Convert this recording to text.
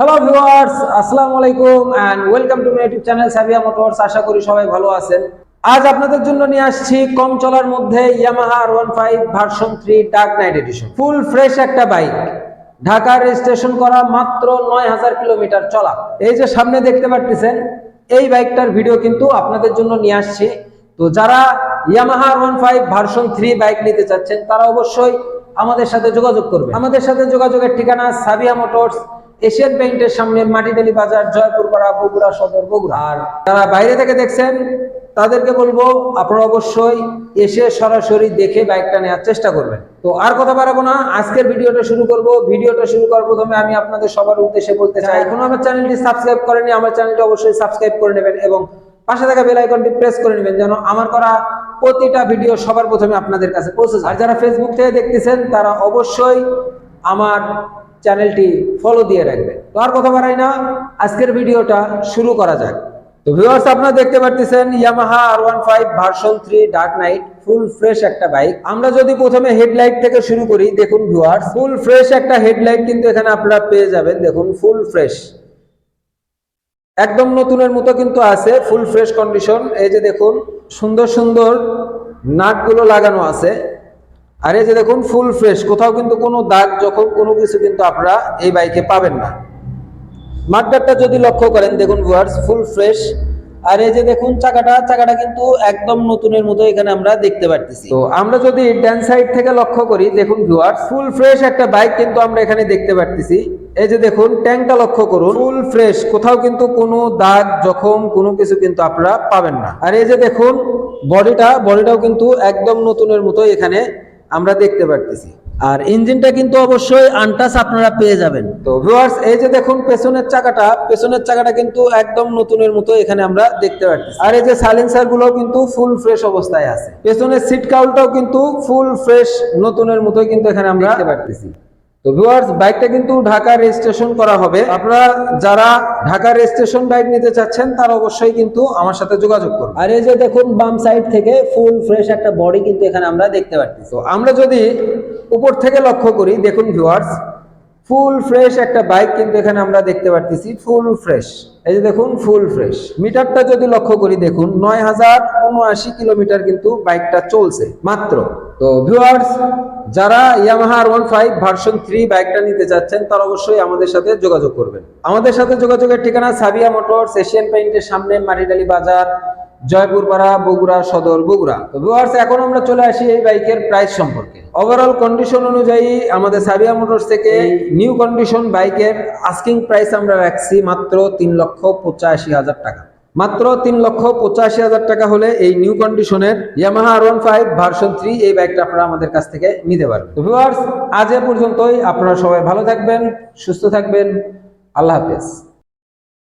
Hello viewers আসসালামু আলাইকুম and welcome to my YouTube channel Sabiya motors আশা করি সবাই ভালো আছেন। আজ আপনাদের জন্য নিয়ে আসছি কম চলার মধ্যে Yamaha R one five version three dark knight edition full fresh একটা বাইক ঢাকা রেজিস্ট্রেশন করা মাত্র নয় হাজার কিলোমিটার চলা। এই যে সামনে দেখতে পাচ্ছেন এই বাইকটার ভিডিও কিন্তু আপনাদের জন্য নিয়ে আসছি। তো যারা Yamaha R one five version three bike নিতে চাচ্ছেন, তারা অবশ্যই আমাদের সাথে যোগাযোগ করবে আমাদের সাথে যোগাযোগের ঠিকানা সাবিয়া মোটরস এশিয়ান পেইন্টের সামনে মাটিডালি বাজার জয়পুর পাড়া বগুড়া সদর বগুড়া। আর যারা বাইরে থেকে দেখছেন তাদেরকে বলব আপনারা অবশ্যই এসে সরাসরি দেখে বাইকটা নেওয়ার চেষ্টা করবেন। তো আর কথা বাড়াবো না আজকের ভিডিওটা শুরু করব। ভিডিওটা শুরু করার প্রথমে আমি আপনাদের সবার উদ্দেশ্যে বলতে চাই এখনও আমার চ্যানেলটি সাবস্ক্রাইব করেনি আমার চ্যানেলটি অবশ্যই সাবস্ক্রাইব করে নেবেন এবং পাশে থাকা বেল আইকনটি প্রেস করে নেবেন যেন আমার করা প্রতিটা ভিডিও সবার প্রথমে আপনাদের কাছে পৌঁছে যায়। আর যারা ফেসবুক থেকে দেখতেছেন তারা অবশ্যই আমার চ্যানেলটি ফলো দিয়ে রাখবেন তো আর কথা বাড়াই না, আজকের ভিডিওটা শুরু করা যাক। তো ভিউয়ার্স আপনারা দেখতে পাচ্ছেন Yamaha R one five version three dark knight full fresh একটা বাইক আমরা যদি প্রথমে হেডলাইট থেকে শুরু করি, দেখুন ভিউয়ার্স ফুল ফ্রেশ একটা হেডলাইট কিন্তু এখানে আপনারা পেয়ে যাবেন, দেখুন ফুল ফ্রেশ একদম নতুনের মতো কিন্তু আছে ফুল ফ্রেশ কন্ডিশন এই যে দেখুন, সুন্দর সুন্দর নাটগুলো লাগানো আছে। আর এই যে দেখুন ফুল ফ্রেশ কোথাও কিন্তু কোনো দাগ যখন কোনো কিছু কিন্তু আপনারা এই বাইকে পাবেন না। মাঠগাটটা যদি লক্ষ্য করেন, দেখুন ভিউয়ার্স ফুল ফ্রেশ আর এই যে দেখুন, চাকাটা চাকাটা কিন্তু একদম নতুনের মতো এখানে আমরা দেখতে পারতেছি। তো আমরা যদি ড্যান সাইড থেকে লক্ষ্য করি, দেখুন ভিউয়ার্স ফুল ফ্রেশ একটা বাইক কিন্তু আমরা এখানে দেখতে পারতেছি। এই যে দেখুন ট্যাঙ্কটা লক্ষ্য করুন। ফুল ফ্রেশ কোথাও কিন্তু কোনো দাগ, জখম, কোনো কিছু কিন্তু আপনারা পাবেন না। আর এই যে দেখুন বডিটা বডিটাও কিন্তু একদম নতুনের মতো এখানে আমরা দেখতে পারতেছি। আর ইঞ্জিনটা কিন্তু অবশ্যই আনটাস আপনারা পেয়ে যাবেন। তো ভিউয়ার্স এই যে দেখুন পেছনের চাকাটা পেছনের চাকাটা কিন্তু একদম নতুনের মতো এখানে আমরা দেখতে পাচ্ছি আর এই যে সাইলেন্সারগুলো কিন্তু ফুল ফ্রেশ অবস্থায় আছে। পেছনের সিট কাউলটাও কিন্তু ফুল ফ্রেশ নতুনের মতোই কিন্তু এখানে আমরা দেখতে পাচ্ছি তো ভিউয়ার্স বাইকটা কিন্তু ঢাকা রেজিস্ট্রেশন করা হবে। আপনারা যারা ঢাকা রেজিস্ট্রেশন বাইক নিতে চাচ্ছেন তারা অবশ্যই কিন্তু আমার সাথে যোগাযোগ করুন। আর এই যে দেখুন বাম সাইড থেকে ফুল ফ্রেশ একটা বডি কিন্তু এখানে আমরা দেখতে পাচ্ছি তো আমরা যদি উপর থেকে লক্ষ্য করি দেখুন ভিউয়ার্স ফুল ফ্রেশ একটা বাইক কিন্তু এখানে আমরা দেখতে পাচ্ছি ফুল ফ্রেশ। এই যে দেখুন, ফুল ফ্রেশ। মিটারটা যদি লক্ষ্য করি, দেখুন নয় হাজার উনআশি কিলোমিটার কিন্তু বাইকটা চলছে, মাত্র। তো ভিউয়ার্স যারা Yamaha R one five version three বাইকটা নিতে চাচ্ছেন, তারা অবশ্যই আমাদের সাথে যোগাযোগ করবেন। আমাদের সাথে যোগাযোগের ঠিকানা সাবিয়া মোটরস, এশিয়ান পেইন্টের সামনে মাটিডালি বাজার জয়পুরপাড়া বগুড়া সদর বগুড়া। তো ভিউয়ার্স এখন আমরা চলে আসি এই বাইকের প্রাইস সম্পর্কে। ওভারঅল কন্ডিশন অনুযায়ী আমাদের সাবিয়া মোটরস থেকে নিউ কন্ডিশন বাইকের আস্কিং প্রাইস আমরা রাখছি মাত্র তিন লক্ষ পঁচাশি হাজার টাকা। মাত্র তিন লক্ষ পঁচাশি হাজার টাকা হলে এই নিউ কন্ডিশনের Yamaha R one five version three এই বাইকটা আপনারা আমাদের কাছ থেকে নিতে পারবেন। তো ভিউয়ার্স আজ এ পর্যন্তই। আপনারা সবাই ভালো থাকবেন সুস্থ থাকবেন। আল্লাহ হাফেজ।